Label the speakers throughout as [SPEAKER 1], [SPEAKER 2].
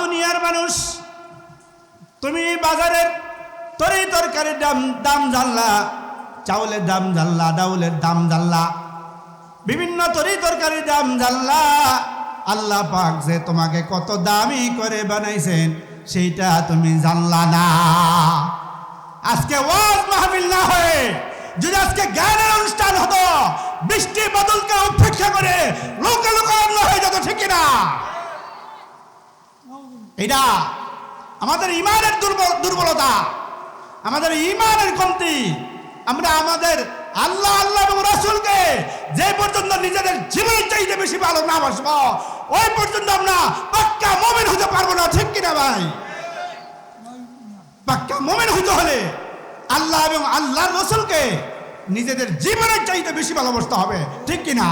[SPEAKER 1] দুনিয়ার মানুষ, তুমি বাজারের তরি তরকারির দাম দাম জানলা, চাউলের দাম জানলা, ডাউলের দাম জানলা, বিভিন্ন তরি তরকারির দাম জানলা। আল্লাহ পাক যে তোমাকে কত দামি করে বানাইছেন, সেইটা তুমি জানলা না। আজকে ওয়াজ মাহফিল না হয়ে যদি আজকে জ্ঞানের অনুষ্ঠান হতো, বৃষ্টি বদলকে উপেক্ষা করে লোকে লোকে হয়ে যেত, ঠিক না এটা আমাদের ইমানের দুর্বলতা। আমাদের ইমানের কমতি। আমরা আমাদের আল্লাহ আল্লাহ এবং রাসূলকে যে পর্যন্ত নিজেদের জীবনের চাইতে বেশি ভালো না বাসবো, ওই পর্যন্ত আমরা পাক্কা মোমেন হতে পারব না, ঠিক কিনা ভাই? পাক্কা মোমেন হতে হলে আল্লাহ এবং আল্লাহর রসুলকে নিজেদের জীবনের চাইতে বেশি ভালোবাসতে হবে, ঠিক কিনা?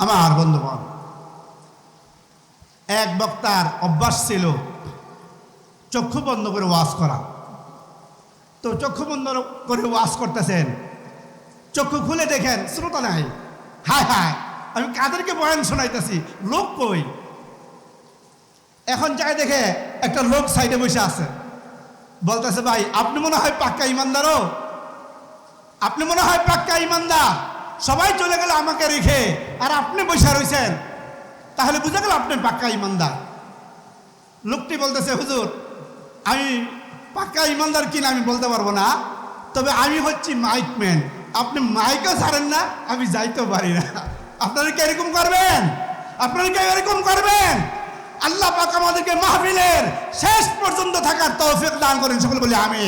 [SPEAKER 1] আমার বন্ধুগণ এক বক্তার অভ্যাস ছিল চক্ষু বন্ধ করে ওয়াজ করা। তো চক্ষু বন্ধ করে ওয়াজ করতেছেন। চক্ষু খুলে দেখেন, শ্রোতা নাই। হায় হায়, আমি কাদেরকে বয়ান শোনাইতেছি? লোক কই? এখন যাই দেখে একটা লোক সাইডে বসে আছে। বলতেছে, ভাই, আপনি মনে হয় পাক্কা ইমানদারও আপনি মনে হয় পাক্কা ইমানদার। সবাই চলে গেল আমাকে রেখে, আর আপনি বসে রয়েছেন তাহলে বুঝে গেল আপনি পাক্কা ইমানদার। লোকটি বলতেছে, হুজুর, আমি পাক্কা ইমানদার কিনা আমি বলতে পারব না। তবে আমি হচ্ছি মাইক ম্যান। আপনি মাইকও ছাড়েন না, আমি যাইতেও পারি না। আপনারা কি এরকম করবেন? আপনারা কি এরকম করবেন? আল্লাহ পাক আমাদেরকে মাহফিলের শেষ পর্যন্ত থাকার তৌফিক দান করেন। সকলে বলি আমি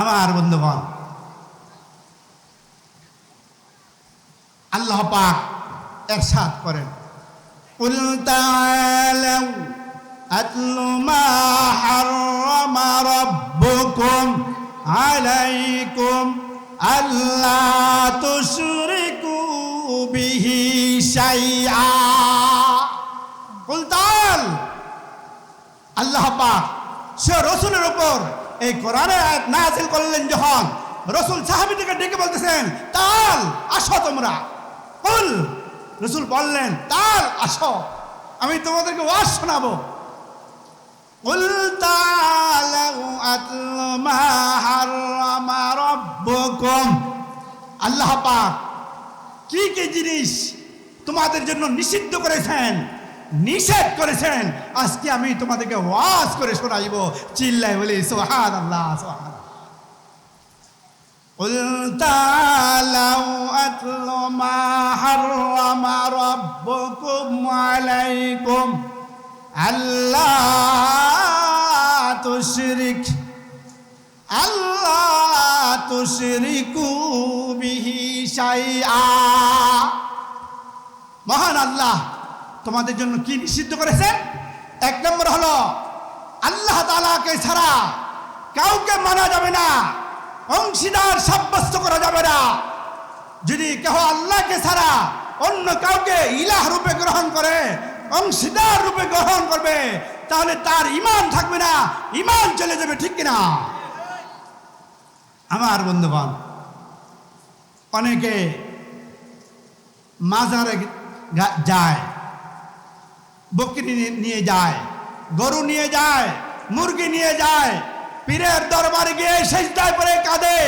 [SPEAKER 1] আমার বন্ধুগণ, আল্লাহ পাক এরশাদ করেন قل تعالوا أتل ما حرم ربكم عليكم ألا تشركوا به شيئا قل تعال আল্লাহ পাক সে রসুলের উপর এই কোরআনের আয়াত নাজিল করলেন যখন রসুল সাহাবিদেরকে ডেকে বলতেছেন তাল আসো তোমরা কুল রসুল বললেন তাল আসো আমি তোমাদেরকে ওয়াজ শোনাবো قل تعالوا أتل ما حرم ربكم আল্লাহ পাক কি কি জিনিস তোমাদের জন্য নিষিদ্ধ করেছেন নিষেধ করেছেন আজকে আমি তোমাদেরকে ওয়াজ করে শোনাইব চিল্লাই বলি সোহান আল্লাহ সোহান قل تعالوا أتل ما حرم ربكم عليكم ألا تشرك ألا تشركوا به شيئا মহান আল্লাহ তোমাদের জন্য কি নিষিদ্ধ করেছেন এক নম্বর হলো আল্লাহ তালাকে ছাড়া কাউকে মানা যাবে না অংশীদার সাব্যস্ত করা যাবে না। যদি কেহ আল্লাহকে ছাড়া অন্য কাউকে ইলাহ রূপে গ্রহণ করে, অংশীদার রূপে গ্রহণ করবে, তাহলে তার ইমান থাকবে না ইমান চলে যাবে, ঠিক কিনা? আমার বন্ধুগণ, অনেকে মাজারে যায়, বকরি নিয়ে যায়, গরু নিয়ে যায়, মুরগি নিয়ে যায় পীরের দরবারে গিয়ে সেজদায় পরে কাঁদে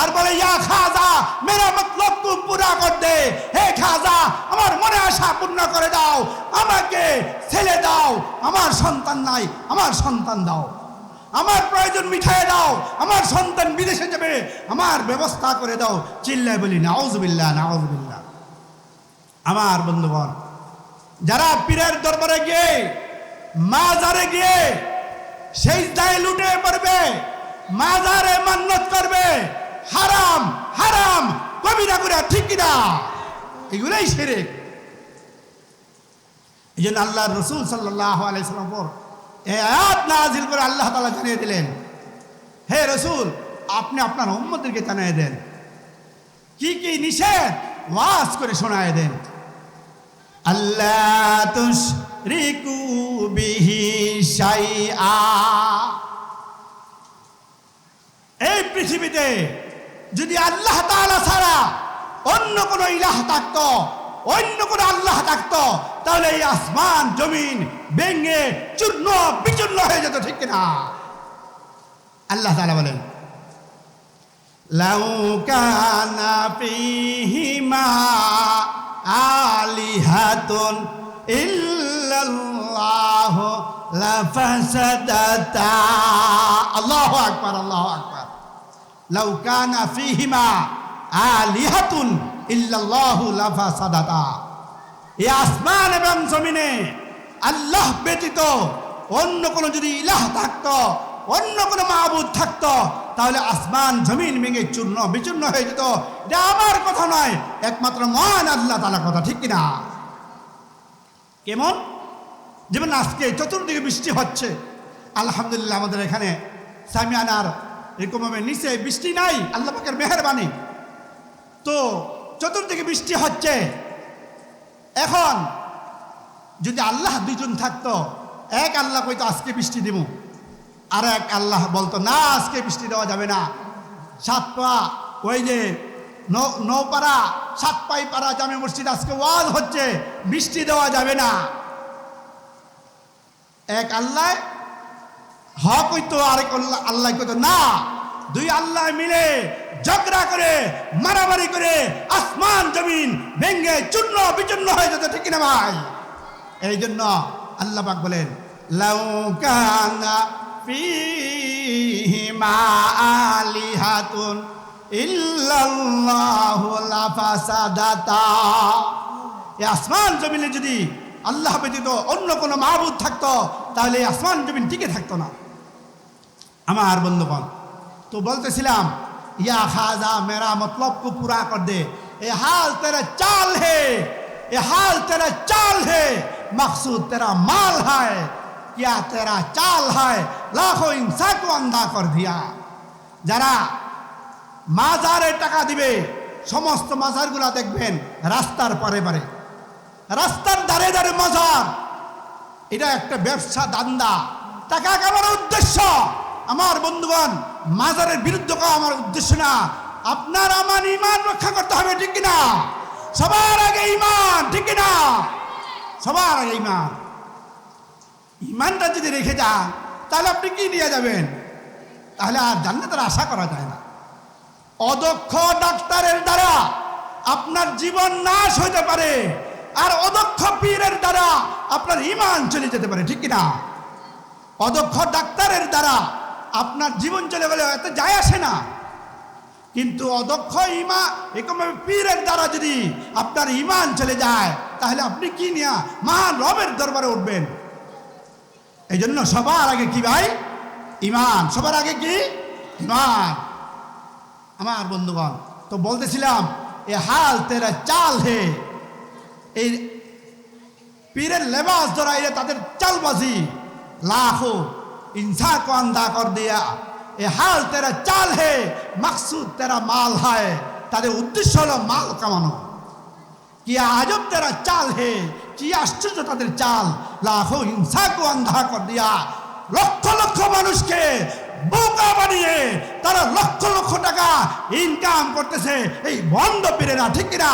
[SPEAKER 1] আর বলে, ইয়া খাজা, মেরা মতলব কু পুরা কর দে। হে খাজা, আমার মনে আশা পূর্ণ করে দাও। আমাকে ছেলে দাও। আমার সন্তান নাই, আমার সন্তান দাও। আমার প্রয়োজন মিঠাই দাও। আমার সন্তান বিদেশে যাবে। আমার ব্যবস্থা করে দাও। চিল্লায় বলি নাউজবিল্লা নাউজবিল্লা আমার বন্ধুগণ, যারা পীরের দরবারে গিয়ে মাজারে গিয়ে সেই দায় লুটে পড়বে, মাজারে মান্নত করবে। হারাম হারাম, কবিরা করে ঠিক কিনা? এগুলোই সেরেক। এই জন্য আল্লাহ রসুল সাল্লাহ নাজিল করে আল্লাহ তালা জানিয়ে দিলেন, হে রসুল, আপনি আপনার উম্মদেরকে জানিয়ে দেন। কি কি নিষেধ? ওয়াজ করে শোনায় দেন। আল্লাহ তুশরিকু বিহি শাইআ এই পৃথিবীতে যদি আল্লাহ তালা ছাড়া অন্য কোনো ইলাহ থাকত, অন্য কোনো আল্লাহ থাকত, তাহলে এই আসমান জমিন ভেঙে চূর্ণ বিচূর্ণ হয়ে যেত, ঠিক না আল্লাহ তালা বলেন, লাউ কানা ফিহিমা আলিহাতুন ইল্লাল্লাহু লাফাসাদাতা আল্লাহু আকবার আল্লাহু আকবার। লাউ কানা ফিহিমা আলিহাতুন ইল্লাল্লাহু লাফাসাদাতা এই আসমান এবং জমিনে আল্লাহ ব্যতীত অন্য কোনো যদি ইলাহ থাকত, অন্য কোনো মাহবুদ থাকত, তাহলে আসমান, জমিন ভেঙে চূর্ণ, বিচূর্ণ হয়ে যেত। এটা আমার কথা নয়, একমাত্র মহান আল্লাহ তালা কথা, ঠিক কিনা? কেমন? যেমন আজকে চতুর্দিকে বৃষ্টি হচ্ছে, আলহামদুলিল্লাহ আমাদের এখানে সামিয়ানার এরকমভাবে নিচে বৃষ্টি নাই, আল্লাহ মেহরবানি। তো চতুর্দিকে বৃষ্টি হচ্ছে। এখন যদি আল্লাহ দুজন থাকতো, এক আল্লাহ কইতো, আজকে বৃষ্টি দিব আর এক আল্লাহ বলতো, না, আজকে বৃষ্টি দেওয়া যাবে না। সাত পা ওই যে নৌপাড়া সাত পাই পাড়া জামে মসজিদ, আজকে ওয়াজ হচ্ছে, বৃষ্টি দেওয়া যাবে না। এক আল্লাহ, হক হইতো আরেক আল্লাহ আল্লাহ কইতো, না, দুই আল্লাহ মিলে ঝগড়া করে, মারামারি করে আসমান জমিন ভেঙ্গে চূর্ণ বিচূর্ণ হয়ে যেত, ঠিক না ভাই? এই জন্য আল্লাহ পাক বলেন আসমান জমিনে যদি আল্লাহ ব্যতীত অন্য কোনো মাহবুদ থাকতো, তাহলে আসমান জমিন টিকে থাকতো না। আমার বন্ধুগণ, তো বলতেছিলাম, ইয়া খাজা মেরা মতলব কু পুরা কর দে। এ হাল তেরা চাল হে, এ হাল তেরা চাল হে, মকসুদ তেরা মাল হায় क्या চাল चाल है लाखों इंसान को अंधा কর দিয়া। যারা মাজারে টাকা দিবে, সমস্ত মাজারগুলা দেখবেন রাস্তার পারে পারে। রাস্তার ধারে ধারে মাজার। এটা একটা ব্যবসা দান্দা টাকা কামার উদ্দেশ্য। আমার বন্ধুগণ, মাজারের বিরুদ্ধে করা আমার উদ্দেশ্য না। আপনার আমার ইমান রক্ষা করতে হবে, ঠিক কিনা? সবার আগে ইমান ঠিক কিনা? সবার আগে ইমান ইমানটা যদি রেখে যান, তাহলে আপনি কি নিয়ে যাবেন? তাহলে আর জান্নাতের আশা করা যায় না। অদক্ষ ডাক্তারের দ্বারা আপনার জীবন নাশ হতে পারে। আর অদক্ষ পীরের দ্বারা আপনার ইমান চলে যেতে পারে, ঠিক কিনা? অদক্ষ ডাক্তারের দ্বারা আপনার জীবন চলে গেলে এত যায় আসে না। কিন্তু অদক্ষ ইমা, এরকমভাবে পীরের দ্বারা যদি আপনার ইমান চলে যায়, তাহলে আপনি কি নিয়া মহান রবের দরবারে উঠবেন? এই জন্য সবার আগে কি ভাই? ইমান সবার আগে কি? ইমান আমার বন্ধুগণ, তো বলতেছিলাম, এ হাল তেরা চাল হে। এই পীরের লেবাস ধরা এটা তাদের চালবাজি লাখো ইনসা को अंधा कर दिया এ হাল তেরা চাল হে মকসুদ তেরা মাল হয় তাদের উদ্দেশ্য হলো মাল কামানো কি আজব তেরা চাল হে কি আশ্চর্য তাদের চাল লাখো হিংসা কো আন্ধা কর দিয়া লক্ষ লক্ষ মানুষকে বোকা বানিয়ে তারা লক্ষ লক্ষ টাকা ইনকাম করতেছে এই বন্ধ পীরেরা ঠিক কিনা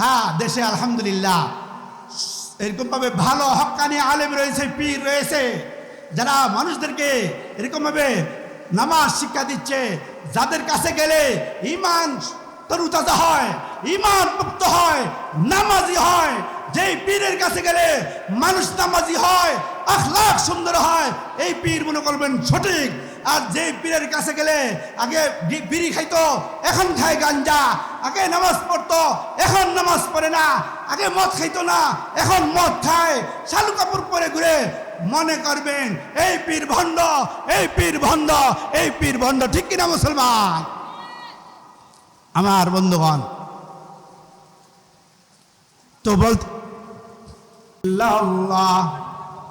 [SPEAKER 1] হ্যাঁ দেশে আলহামদুলিল্লাহ। এরকমভাবে ভালো হক্কানি আলেম রয়েছে, পীর রয়েছে। যারা মানুষদেরকে এরকমভাবে নামাজ শিক্ষা দিচ্ছে, যাদের কাছে গেলে ইমান তরুতাজা হয় ইমান মুক্ত হয়, নামাজি হয়, যেই পীরের কাছে গেলে মানুষ নামাজি হয়, আখলাখ সুন্দর হয়, এই পীর মনে করবেন সঠিক। আর যে পীরের কাছে গেলে আগে বিড়ি খাইতো, এখন খায় গাঞ্জা। আগে নামাজ পড়তো, এখন নামাজ পড়ে না। আগে মদ খাইতো না, এখন মদ খায়। শালু কাপড় পরে ঘুরে মনে করবেন, এই পীর ভণ্ড, এই পীর ভণ্ড, এই পীর ভণ্ড। ঠিক কিনা মুসলমান? আমার বন্ধুগণ, তো বলতে ইল্লাল্লাহ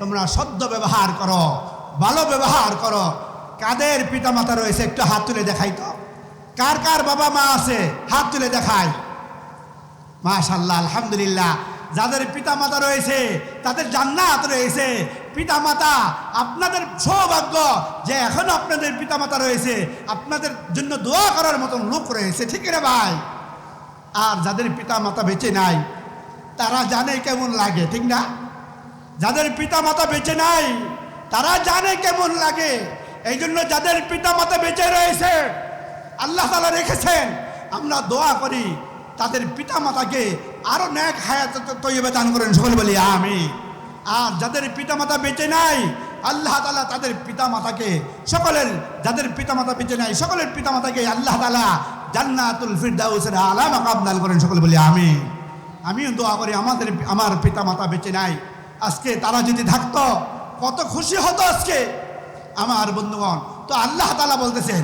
[SPEAKER 1] তোমরা সদ্য ব্যবহার করো, ভালো ব্যবহার করো। কাদের পিতা মাতা রয়েছে একটু হাত তুলে দেখাই তো। কার কার বাবা মা আছে, হাত তুলে দেখায় মাশাল্লাহ আলহামদুলিল্লাহ। যাদের পিতা মাতা রয়েছে, তাদের জান্নাত রয়েছে। পিতা মাতা আপনাদের সৌভাগ্য যে এখনও আপনাদের পিতা মাতা রয়েছে, আপনাদের জন্য দোয়া করার মতন লোক রয়েছে, ঠিক রে ভাই? আর যাদের পিতা মাতা বেঁচে নাই, তারা জানে কেমন লাগে, ঠিক না? যাদের পিতা মাতা বেঁচে নাই, তারা জানে কেমন লাগে। এই জন্য যাদের পিতা মাতা বেঁচে রয়েছে, আল্লাহ তালা রেখেছেন, আমরা দোয়া করি, তাদের পিতা মাতাকে আরও ন্যাক হায়াত তৈবে দান করেন। সকলে বলি আমি আর যাদের পিতা মাতা বেঁচে নাই, আল্লাহ তালা তাদের পিতা মাতাকে সকলের, যাদের পিতা মাতা বেঁচে নাই, সকলের পিতা মাতাকে আল্লাহ তালা জান্নাতুল ফিরদাউসের আলা মাকাম দান করেন। সকলে বলি আমি আমিও দোয়া করি, আমাদের, আমার পিতা মাতা বেঁচে নাই আজকে তারা যদি থাকতো, কত খুশি হতো আজকে। আমার বন্ধুগণ, তো আল্লাহ তালা বলতেছেন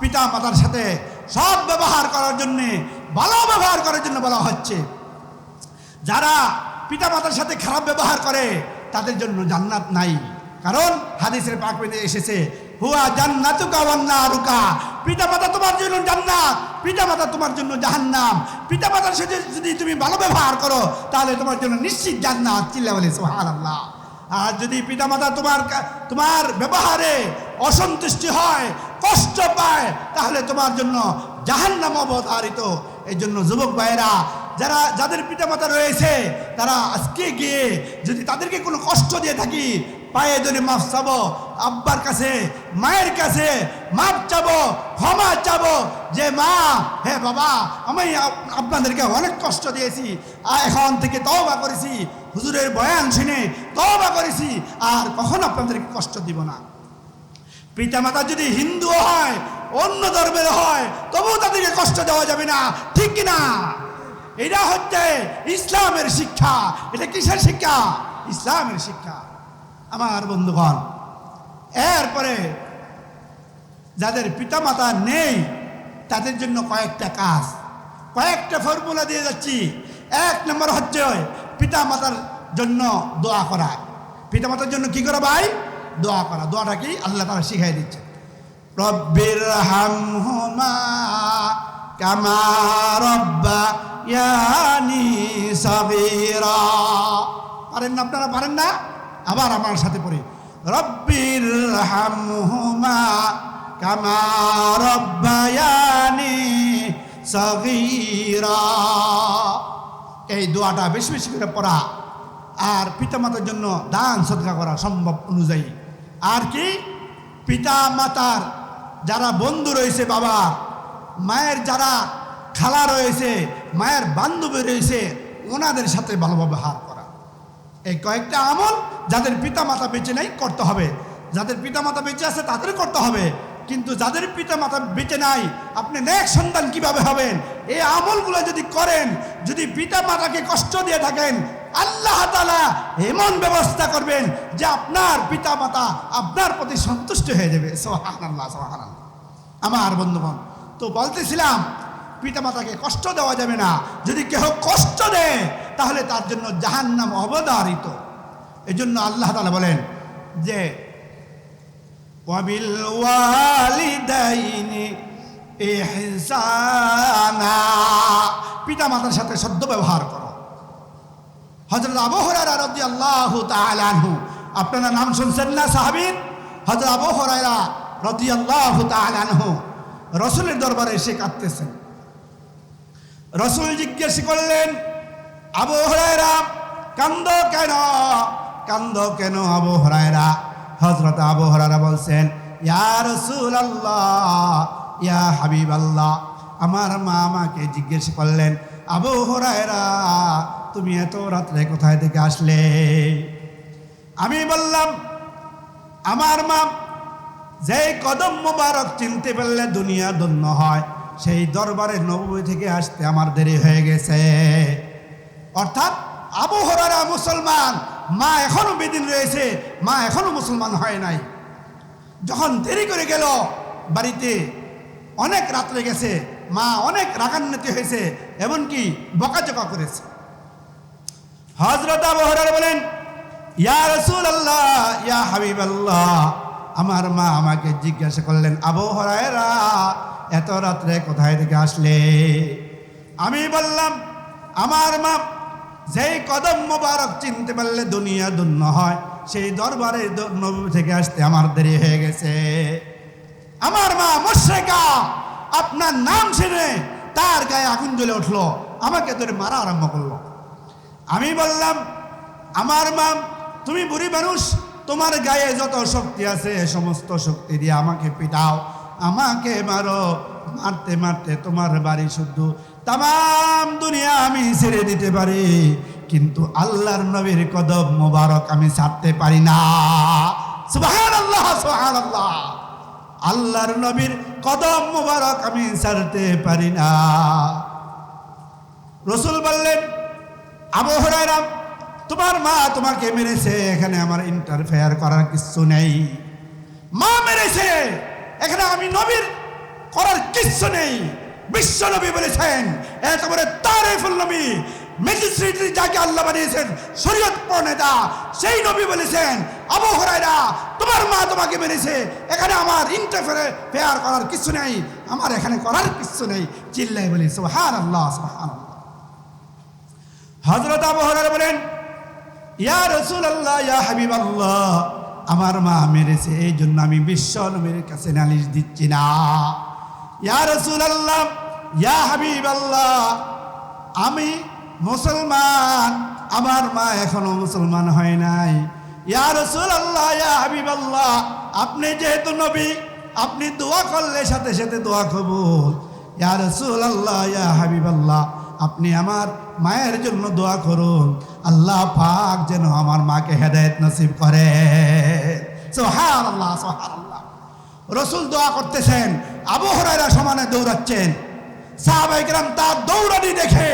[SPEAKER 1] পিতা মাতার সাথে সব ব্যবহার করার জন্য, ভালো ব্যবহার করার জন্য বলা হচ্ছে। যারা পিতা মাতার সাথে খারাপ ব্যবহার করে, তাদের জন্য জান্নাত নাই। কারণ হাদিসের পাক এসেছে হুয়া জান্নাতুকা ওয়ান্নারুকা পিতা মাতা তোমার জন্য জান্নাত পিতা মাতা তোমার জন্য জাহান্নাম। পিতা মাতার সাথে যদি তুমি ভালো ব্যবহার করো, তাহলে তোমার জন্য নিশ্চিত জান্নাত। চিল্লা বলে আর যদি পিতা মাতা তোমার তোমার ব্যবহারে অসন্তুষ্টি হয়, কষ্ট পায়, তাহলে তোমার জন্য জাহান্নাম অবতারিত এই জন্য যুবক ভাইয়েরা, যারা, যাদের পিতামাতা রয়েছে, তারা আজকে গিয়ে যদি তাদেরকে কোনো কষ্ট দিয়ে থাকি পায়ে ধরে মাফ চাবো, আব্বার কাছে, মায়ের কাছে মাপ চাবো, ক্ষমা চাবো, যে মা, হে বাবা, আমি আপনাদেরকে অনেক কষ্ট দিয়েছি, আর এখন থেকে তওবা করেছি। হুজুরের বয়ান শুনে তওবা করেছি, আর কখনো আপনাদেরকে কষ্ট দিব না। পিতামাতা যদি হিন্দু হয়, অন্য ধর্মের হয়, তবুও তাদেরকে কষ্ট দেওয়া যাবে না, ঠিক কি না? এটা হচ্ছে ইসলামের শিক্ষা। এটা কিসের শিক্ষা? ইসলামের শিক্ষা। আমার বন্ধুগণ। এরপরে যাদের পিতামাতা নেই, তাদের জন্য কয়েকটা কাজ। কয়েকটা ফর্মুলা দিয়ে যাচ্ছি। এক নম্বর হচ্ছে পিতামাতার জন্য দোয়া করা। পিতামাতার জন্য কি করা ভাই? দোয়া করা। দোয়াটা কি? আল্লাহ তারা শিখাই দিচ্ছে। রব্বির হামহুমা কামা রব্বা ইয়ানি পারেন না আপনারা? পারেন না? আবার আমার সাথে পড়ি। রব্বির হামহুমা কামা রব্বায়ানি সগীরা। এই দোয়াটা বেশি বেশি করে পড়া। আর পিতামাতার জন্য দান সদকা করা সম্ভব অনুযায়ী। আর কি? পিতা মাতার যারা বন্ধু রয়েছে বাবা মায়ের যারা খালা রয়েছে, মায়ের বান্ধবী রয়েছে, ওনাদের সাথে ভালো ব্যবহার এই কয়েকটা আমল যাদের পিতা মাতা বেঁচে নেই করতে হবে। যাদের পিতা মাতা বেঁচে আছে তাদের করতে হবে। কিন্তু যাদের পিতা মাতা বেঁচে নাই, আপনি নেক সন্তান কীভাবে হবেন? এই আমলগুলো যদি করেন, যদি পিতা মাতাকে কষ্ট দিয়ে থাকেন, আল্লাহ তালা এমন ব্যবস্থা করবেন যে আপনার পিতা মাতা আপনার প্রতি সন্তুষ্ট হয়ে যাবে। সোহান আল্লাহ সোহান আমার বন্ধুগণ, তো বলতেছিলাম পিতামাতাকে কষ্ট দেওয়া যাবে না। যদি কেহ কষ্ট দেয়, তাহলে তার জন্য জাহান্নাম এই জন্য আল্লাহ তালা বলেন যে, ওয়াবিল ইহসানা। পিতামাতার সাথে সদ্য ব্যবহার করো। হজরত আবু হরারা রদি আল্লাহ তালানহু আপনারা নাম শুনছেন না, সাহাবিন? হজরত আবু হরাইরা রদি আল্লাহ তালানহু রসুলের দরবারে এসে কাঁদতেছেন। রসুল জিজ্ঞেস করলেন, আবু হরাইরা কান্দ কেন? কান্দ কেন আবু হরাইরা হজরত আবু হরারা বলছেন, ইয়া রসুল আল্লাহ ইয়া হাবিব আল্লাহ আমার মা আমাকে জিজ্ঞেস করলেন, আবু হরাইরা তুমি এত রাত্রে কোথায় থেকে আসলে? আমি বললাম, আমার মা যেই কদম মোবারক চিনতে পারলে দুনিয়া ধন্য হয়। সেই দরবারে নবী থেকে আসতে আমার দেরি হয়ে গেছে। অর্থাৎ আবু হরারা মুসলমান, মা এখনও বেদিন রয়েছে, মা এখনও মুসলমান হয় নাই। যখন দেরি করে গেল, বাড়িতে অনেক রাত্রে গেছে, মা অনেক রাগান্বিত হয়েছে, এমনকি বকাচকা করেছে। হজরত আবহরার বলেন, ইয়া রসুল আল্লাহ ইয়া হাবিব আল্লাহ আমার মা আমাকে জিজ্ঞাসা করলেন আবহরায়রা এত রাত্রে কোথায় থেকে আসলে? আমি বললাম, আমার মা যেই কদম মোবারক চিনতে পারলে দুনিয়া দুন্য হয়, সেই দরবারে থেকে আসতে আমার দেরি হয়ে গেছে। আমার মা, মুশ্রেকা, আপনার নাম শুনে তার গায়ে আগুন জ্বলে উঠল, আমাকে ধরে মারা আরম্ভ করল। আমি বললাম, আমার মা, তুমি বুড়ি মানুষ তোমার গায়ে যত শক্তি আছে সমস্ত শক্তি দিয়ে আমাকে পিটাও, আমাকে মারো। মারতে মারতে তোমার বাড়ি শুদ্ধ। তাম দুনিয়া আমি ছেড়ে দিতে পারি, কিন্তু আল্লাহর নবীর কদম মোবারক আমি ছাড়তে পারি না। আল্লাহর নবীর কদম মোবারক আমি ছাড়তে পারি না। রসুল বললেন, আবু হুরায়রা তোমার মা তোমাকে মেরেছে, এখানে আমার ইন্টারফেয়ার করার কিছু নেই। মা মেরেছে, এখানে আমি নবীর করার কিচ্ছু নেই। বিশ্ব নবী বলেছেন, একেবারে তারেফুল নবী ম্যাজিস্ট্রেট যাকে আল্লাহ বানিয়েছেন, শরীয়ত প্রণেতা, সেই নবী বলেছেন, আবু হুরায়রা, তোমার মা তোমাকে মেরেছে, এখানে আমার ইন্টারফেয়ার করার কিছু নেই, আমার এখানে করার কিছু নেই। চিল্লাই বলি সুবহান আল্লাহ আল্লাহ হজরত আবহরার বলেন ইয়া রসুল আল্লাহ ইয়া আমার মা মেরেছে এই জন্য আমি বিশ্ব নবীর কাছে নালিশ দিচ্ছি না। ইয়া রসুল আল্লাহ ইয়া হাবিব আল্লাহ আমি মুসলমান, আমার মা এখনও মুসলমান হয় নাই। ইয়া রসুল আল্লাহ ইয়া হাবিব আল্লাহ আপনি যেহেতু নবী, আপনি দোয়া করলে সাথে সাথে দোয়া কবুল। ইয়া রসুল আল্লাহ ইয়া হাবিব আল্লাহ আপনি আমার মায়ের জন্য দোয়া করুন। আল্লাহ পাক যেন আমার মাকে হেদায়েত নসিব করে। সোহান আল্লাহ সোহান আল্লাহ রসুল দোয়া করতেছেন, আবু হরাইরা সমানে দৌড়াচ্ছেন। সাহাবাইকরাম তার দৌড়ানি দেখে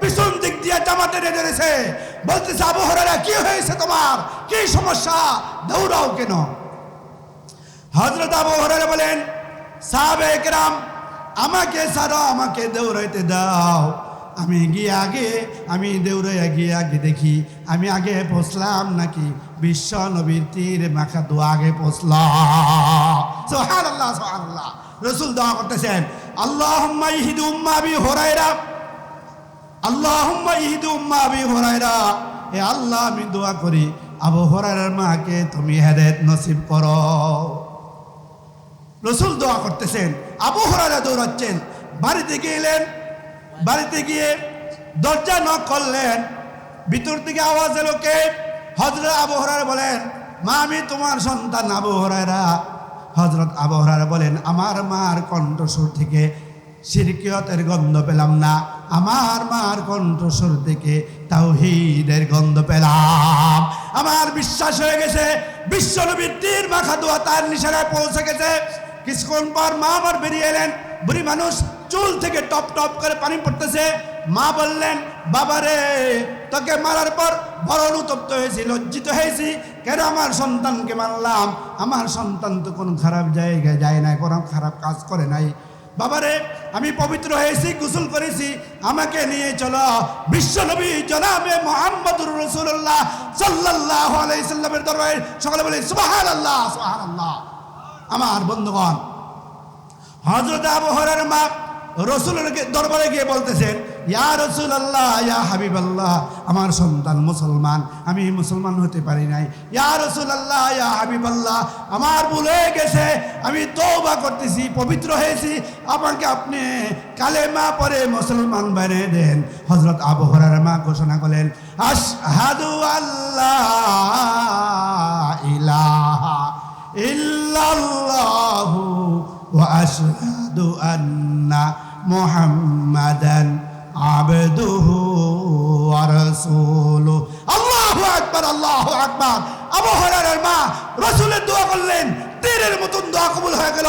[SPEAKER 1] পিছন দিক দিয়ে জামা টেনে ধরেছে বলতেছে, আবু হরাইরা কি হয়েছে তোমার? কি সমস্যা? দৌড়াও কেন? হজরত আবু হরাইরা বলেন সাহাবাইকরাম আমাকে ছাড়ো, আমাকে দৌড়াইতে দাও। আমি গিয়ে আগে, আমি দৌড়াইয়া গিয়ে আগে দেখি, আমি আগে পৌঁছলাম নাকি? বিশ্ব নবীর তীর মাখা দোয়া আগে পৌঁছলাম সোহান আল্লাহ সোহান আল্লাহ রসুল দোয়া করতেছেন আল্লাহ ইহিদু উম্মা আবি হোরাইরা আল্লাহ ইহিদু উম্মা আবি হোরাইরা এ আল্লাহ, আমি দোয়া করি, আবু হোরাইরার মাকে তুমি হেদায়েত নসিব করো। রসুল দোয়া করতেছেন, আবু হরারা দৌড়াচ্ছেন, বাড়িতে গেলেন বাড়িতে গিয়ে দরজা নক করলেন। ভিতর থেকে আওয়াজ এলো কে? হজরত আবু হরারা বলেন, মা, আমি তোমার সন্তান আবু হরারা হজরত আবু হরারা বলেন, আমার মার কণ্ঠস্বর থেকে সিরকিয়তের গন্ধ পেলাম না। আমার মার কণ্ঠস্বর থেকে তাওহীদের গন্ধ পেলাম। আমার বিশ্বাস হয়ে গেছে বিশ্বনবীর তীর মাখা দোয়া তার নিশানায় পৌঁছে গেছে। কিছুক্ষণ পর মা আবার বেরিয়ে এলেন। বুড়ি মানুষ চুল থেকে টপ টপ করে পানি পড়তেছে। মা বললেন বাবারে তোকে মারার পর বড় অনুতপ্ত হয়েছি, লজ্জিত হয়েছি। কেন আমার সন্তানকে মারলাম? আমার সন্তান তো কোনো খারাপ জায়গায় যায় না কোনো খারাপ কাজ করে নাই। বাবারে আমি পবিত্র হয়েছি, গোসল করেছি। আমাকে নিয়ে চলো। বিশ্বনবী জনাবে মোহাম্মদুর রসুল্লাহ সাল্লাহ আলাইসাল্লামের দরবারে সকলে বলে সুবাহান আল্লাহ সুবাহান আল্লাহ আমার বন্ধুগণ হজরত আবহরের মা রসুলের দরবারে গিয়ে বলতেছেন, ইয়া রসুল আল্লাহ ইয়া হাবিব আল্লাহ আমার সন্তান মুসলমান, আমি মুসলমান হতে পারি নাই। ইয়া রসুল আল্লাহ ইয়া হাবিব আল্লাহ আমার ভুল হয়ে গেছে, আমি তৌবা করতেছি, পবিত্র হয়েছি, আমাকে আপনি কালেমা পরে মুসলমান বানিয়ে দেন। হজরত আবহরার মা ঘোষণা করলেন, আশহাদু আল্লাহ ইলাহা ইল্লাল্লাহু واشهد ان محمدا عبده ورسوله আল্লাহু আকবার আল্লাহু আকবার আবু হুরায়রার মা রাসূলের দোয়া করলেন তীরের মতন দোয়া কবুল হয়ে গেল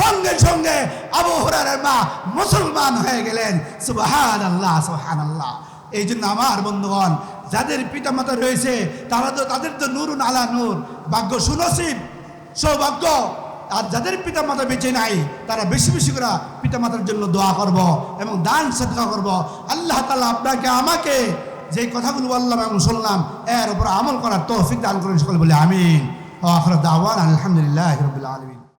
[SPEAKER 1] সঙ্গে সঙ্গে আবু হুরায়রার মা মুসলমান হয়ে গেলেন সুবহানাল্লাহ সুবহানাল্লাহ এই জন্য আমার বন্ধুগণ যাদের পিতামাতা রয়েছে তারা তো তাদের তো নুরুন আলা নূর ভাগ্য সুনসিব সৌভাগ্য আর যাদের পিতা মাতা বেঁচে নাই, তারা বেশি বেশি করে পিতা মাতার জন্য দোয়া করব এবং দান সদকা করব। আল্লাহ তালা আপনাকে, আমাকে যে কথাগুলো বললাম এবং শুনলাম, এর উপর আমল করার তৌফিক দান করেন। সকলে বলে আমিন। আলহামদুলিল্লাহ আলমিন।